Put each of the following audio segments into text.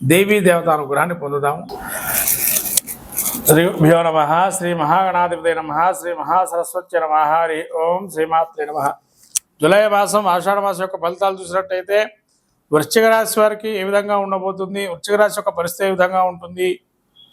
దేవీ దేవత అనుగ్రహాన్ని పొందుదాము శ్రీ భ్యో నమ శ్రీ మహాగణాధిపతి నమ శ్రీ మహాసరస్వతి నమ హరి ఓం శ్రీమాత్రి నమ. జులై మాసం ఆషాఢ మాసం యొక్క ఫలితాలు చూసినట్టయితే వృశ్చిక రాశి వారికి ఏ విధంగా ఉండబోతుంది వృశ్చిక రాశి యొక్క పరిస్థితి ఏ విధంగా ఉంటుంది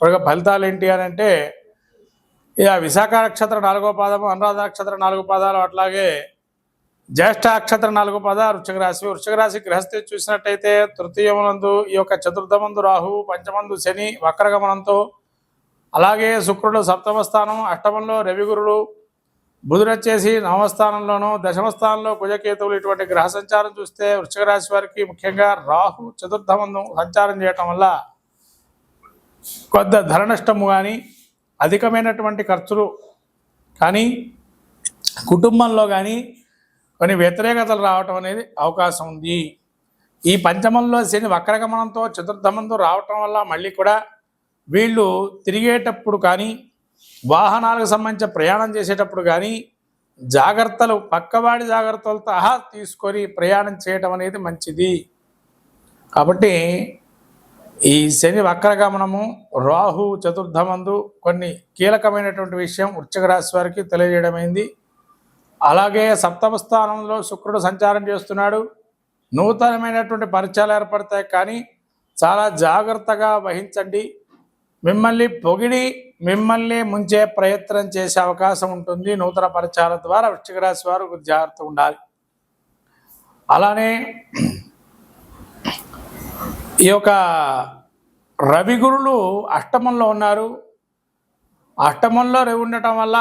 ఒక ఫలితాలు ఏంటి అని అంటే ఇక విశాఖ నక్షత్ర నాలుగో పాదము అనురాధ నక్షత్ర నాలుగు పాదాలు అట్లాగే జ్యేష్ఠ నక్షత్రం నాలుగు పదాలు వృశ్చిక రాశి వృశ్చిక రాశి గ్రహస్థితి చూసినట్టయితే తృతీయమునందు ఈ యొక్క చతుర్థమందు రాహు పంచమందు శని వక్రగమనంతో అలాగే శుక్రుడు సప్తమ స్థానం అష్టమంలో రవిగురుడు బుధుడు వచ్చేసి నవమ దశమ స్థానంలో కుజకేతువులు ఇటువంటి గ్రహ సంచారం చూస్తే వృశ్చిక రాశి వారికి ముఖ్యంగా రాహు చతుర్థమందు సంచారం చేయటం వల్ల కొంత ధర నష్టము కానీ అధికమైనటువంటి ఖర్చులు కానీ కుటుంబంలో కానీ కొన్ని వ్యతిరేకతలు రావటం అనేది అవకాశం ఉంది. ఈ పంచమంలో శని వక్రగమనంతో చతుర్థమంతో రావటం వల్ల మళ్ళీ కూడా వీళ్ళు తిరిగేటప్పుడు కానీ వాహనాలకు సంబంధించిన ప్రయాణం చేసేటప్పుడు కానీ జాగ్రత్తలు పక్కవాడి జాగ్రత్తలతో ఆహా తీసుకొని ప్రయాణం చేయటం అనేది మంచిది. కాబట్టి ఈ శని వక్రగమనము రాహు చతుర్థమందు కొన్ని కీలకమైనటువంటి విషయం వృశ్చిక రాశి వారికి తెలియజేయడమైంది. అలాగే సప్తమ స్థానంలో శుక్రుడు సంచారం చేస్తున్నాడు. నూతనమైనటువంటి పరిచయాలు ఏర్పడతాయి కానీ చాలా జాగ్రత్తగా వహించండి. మిమ్మల్ని పొగిడి మిమ్మల్ని ముంచే ప్రయత్నం చేసే అవకాశం ఉంటుంది. నూతన పరిచయాల ద్వారా వృశ్చిక రాశి వారు కొద్ది జాగ్రత్తగా ఉండాలి. అలానే ఈ యొక్క రవి గురులు అష్టమంలో ఉన్నారు. అష్టమంలో రవి ఉండటం వల్ల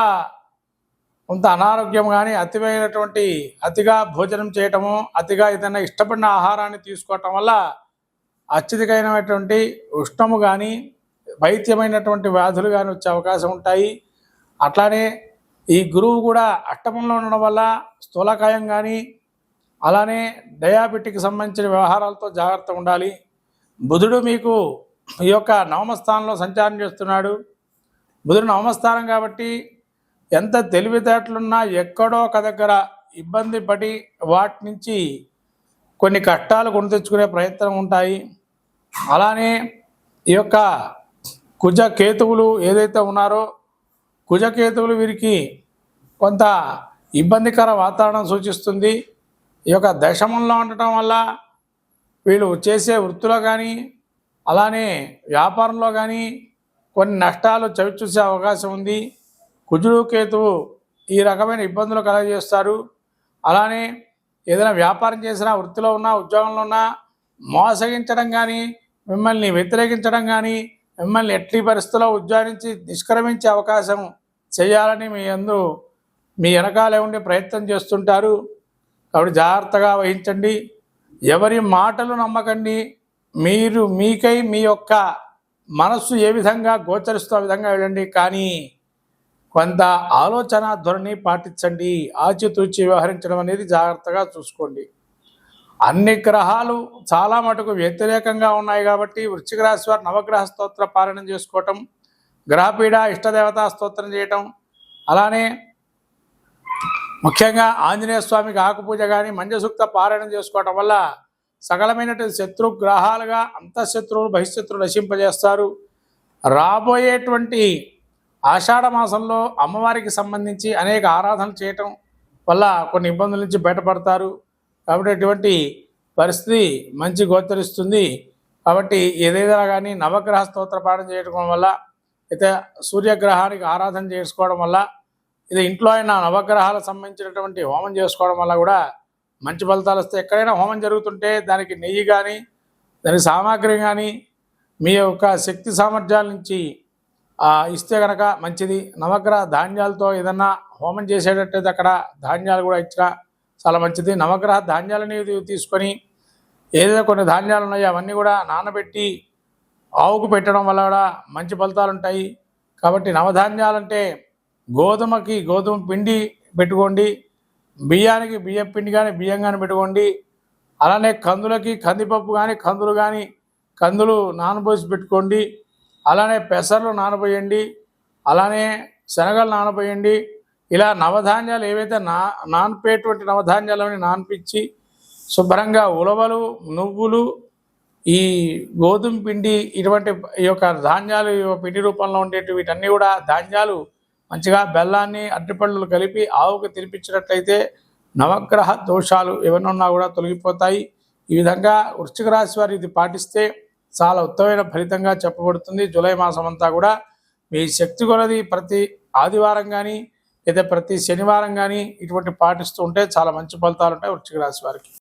కొంత అనారోగ్యం కానీ అతిమైనటువంటి అతిగా భోజనం చేయటము అతిగా ఏదైనా ఇష్టపడిన ఆహారాన్ని తీసుకోవటం వల్ల అత్యధికమైనటువంటి ఉష్ణము కానీ వైద్యమైనటువంటి వ్యాధులు కానీ వచ్చే అవకాశం ఉంటాయి. అట్లానే ఈ గురువు కూడా అష్టమంలో ఉండడం వల్ల స్థూలకాయం కానీ అలానే డయాబెటిక్కి సంబంధించిన వ్యవహారాలతో జాగ్రత్తగా ఉండాలి. బుధుడు మీకు ఈ యొక్క నవమస్థానంలో సంచారం చేస్తున్నాడు. బుధుడు నవమస్థానం కాబట్టి ఎంత తెలివితేటలున్నా ఎక్కడో ఒక దగ్గర ఇబ్బంది పడి వాటి నుంచి కొన్ని కష్టాలు కొని తెచ్చుకునే ప్రయత్నం ఉంటాయి. అలానే ఈ యొక్క కుజ కేతువులు ఏదైతే ఉన్నారో కుజకేతువులు వీరికి కొంత ఇబ్బందికర వాతావరణం సూచిస్తుంది. ఈ యొక్క దశమంలో ఉండటం వల్ల వీళ్ళు చేసే వృత్తిలో కానీ అలానే వ్యాపారంలో కానీ కొన్ని నష్టాలు చవి చూసే అవకాశం ఉంది. కుజుడు కేతువు ఈ రకమైన ఇబ్బందులు కలగజేస్తారు. అలానే ఏదైనా వ్యాపారం చేసినా వృత్తిలో ఉన్నా ఉద్యోగంలో ఉన్నా మోసగించడం కానీ మిమ్మల్ని వ్యతిరేకించడం కానీ మిమ్మల్ని ఎట్లీ పరిస్థితుల్లో ఉద్యోగించి నిష్క్రమించే అవకాశం చేయాలని మీ అందు మీ వెనకాలే ఉండి ప్రయత్నం చేస్తుంటారు. కాబట్టి జాగ్రత్తగా వహించండి. ఎవరి మాటలు నమ్మకండి. మీరు మీకై మీ యొక్క మనస్సు ఏ విధంగా గోచరిస్తూ ఆ విధంగా వెళ్ళండి. కానీ కొంత ఆలోచన ధోరణి పాటించండి. ఆచితూచి వ్యవహరించడం అనేది జాగ్రత్తగా చూసుకోండి. అన్ని గ్రహాలు చాలా మటుకు వ్యతిరేకంగా ఉన్నాయి కాబట్టి వృశ్చిక రాశి వారు నవగ్రహ స్తోత్ర పాలన చేసుకోవటం గ్రహపీడ ఇష్టదేవతా స్తోత్రం చేయటం అలానే ముఖ్యంగా ఆంజనేయ స్వామికి ఆకుపూజ కానీ మంజసూక్త పారాయణం చేసుకోవటం వల్ల సకలమైనటువంటి శత్రు గ్రహాలుగా అంతఃశత్రువులు బహిశత్రువులు నశింపజేస్తారు. రాబోయేటువంటి ఆషాఢ మాసంలో అమ్మవారికి సంబంధించి అనేక ఆరాధనలు చేయటం వల్ల కొన్ని ఇబ్బందుల నుంచి బయటపడతారు. కాబట్టి అటువంటి పరిస్థితి మంచి గోచరిస్తుంది. కాబట్టి ఏదైనా కానీ నవగ్రహ స్తోత్ర పాఠం చేయడం వల్ల అయితే సూర్యగ్రహానికి ఆరాధన చేసుకోవడం వల్ల ఇది ఇంట్లో అయినా నవగ్రహాలకు సంబంధించినటువంటి హోమం చేసుకోవడం వల్ల కూడా మంచి ఫలితాలు వస్తాయి. ఎక్కడైనా హోమం జరుగుతుంటే దానికి నెయ్యి కానీ దానికి సామాగ్రి కానీ మీ యొక్క శక్తి సామర్థ్యాల నుంచి ఇస్తే కనుక మంచిది. నవగ్రహ ధాన్యాలతో ఏదన్నా హోమం చేసేటట్టయితే అక్కడ ధాన్యాలు కూడా ఇచ్చినా చాలా మంచిది. నవగ్రహ ధాన్యాలని తీసుకొని ఏదైతే కొన్ని ధాన్యాలు ఉన్నాయో అవన్నీ కూడా నానబెట్టి ఆవుకు పెట్టడం వల్ల కూడా మంచి ఫలితాలు ఉంటాయి. కాబట్టి నవధాన్యాలంటే గోధుమకి గోధుమ పిండి పెట్టుకోండి. బియ్యానికి బియ్యం పిండి కానీ బియ్యం కానీ పెట్టుకోండి. అలానే కందులకి కందిపప్పు కానీ కందులు కానీ కందులు నానబోసి పెట్టుకోండి. అలానే పెసర్లు నానబోయండి అలానే శనగలు నానబోయండి. ఇలా నవధాన్యాలు ఏవైతే నా నానిపేటువంటి నవధాన్యాలని నానిపించి శుభ్రంగా ఉలవలు నువ్వులు ఈ గోధుమ పిండి ఇటువంటి ఈ యొక్క ధాన్యాలు పిండి రూపంలో ఉండేటి వీటన్నీ కూడా ధాన్యాలు మంచిగా బెల్లాన్ని అరటిపళ్ళు కలిపి ఆవుకు తినిపించినట్లయితే నవగ్రహ దోషాలు ఏమైనా ఉన్నా కూడా తొలగిపోతాయి. ఈ విధంగా వృశ్చిక రాశి వారు ఇది పాటిస్తే చాలా ఉత్తమమైన ఫలితంగా చెప్పబడుతుంది. జూలై మాసం అంతా కూడా మీ శక్తి కొలది ప్రతి ఆదివారం కానీ లేదా ప్రతి శనివారం కానీ ఇటువంటి పాటిస్తూ ఉంటే చాలా మంచి ఫలితాలు ఉంటాయి వృశ్చిక రాశి వారికి.